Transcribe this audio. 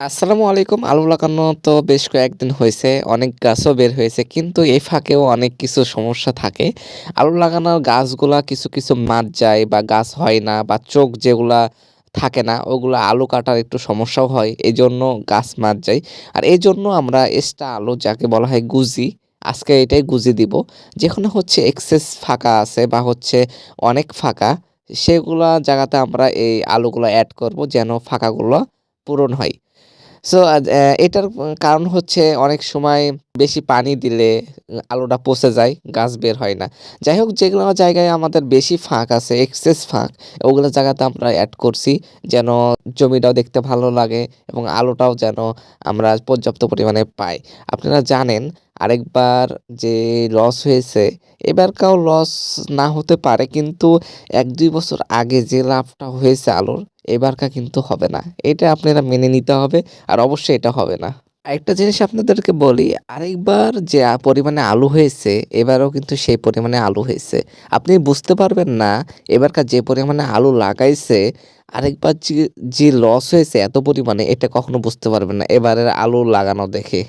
আসসালামু আলাইকুম। আলু লাগানো তো বেশ কয়েকদিন হয়েছে অনেক গাছও বের হয়েছে। কিন্তু এই ফাঁকেও অনেক কিছু সমস্যা থাকে। আলু লাগানোর গাছগুলা কিছু, কিছু মার যায় বা গাছ হয় না বা চোখ যেগুলা থাকে না ওগুলো আলু কাটার একটু সমস্যাও হয়। এই জন্য গাছ মার যায়। আর এই জন্য আমরা এক্সট্রা আলু যাকে বলা হয় গুজি, আজকে এটাই গুজি দিব। যেখানে হচ্ছে এক্সেস ফাঁকা আছে বা হচ্ছে অনেক ফাঁকা সেগুলা জায়গাতে আমরা এই আলুগুলো অ্যাড করব যেন ফাঁকাগুলো পূরণ হয়। সো এটার কারণ হচ্ছে অনেক সময় বেশি পানি দিলে আলোটা পচে যায়, গাছ বের হয় না। যাই হোক যেগুলো জায়গায় আমাদের বেশি ফাঁক আছে, এক্সেস ফাঁক ওগুলো জায়গাতে আমরা অ্যাড করছি যেন জমিটাও দেখতে ভালো লাগে এবং আলোটাও যেন আমরা পর্যাপ্ত পরিমাণে পাই। আপনারা জানেন আরেকবার যে লস হয়েছে, এবার এবারকাও লস না হতে পারে কিন্তু ১-২ বছর আগে যে লাভটা হয়েছে আলুর, এবারকা কিন্তু হবে না। এটা আপনারা মেনে নিতে হবে আর অবশ্যই এটা হবে না। আরেকটা জিনিস আপনাদেরকে বলি, আরেকবার যে পরিমাণে আলু হয়েছে, এবারও কিন্তু সেই পরিমাণে আলু হয়েছে। আপনি বুঝতে পারবেন না এবারকার যে পরিমাণে আলু লাগাইছে, আরেকবার যে লস হয়েছে এত পরিমাণে এটা কখনো বুঝতে পারবেন না এবারের আলু লাগানো দেখে।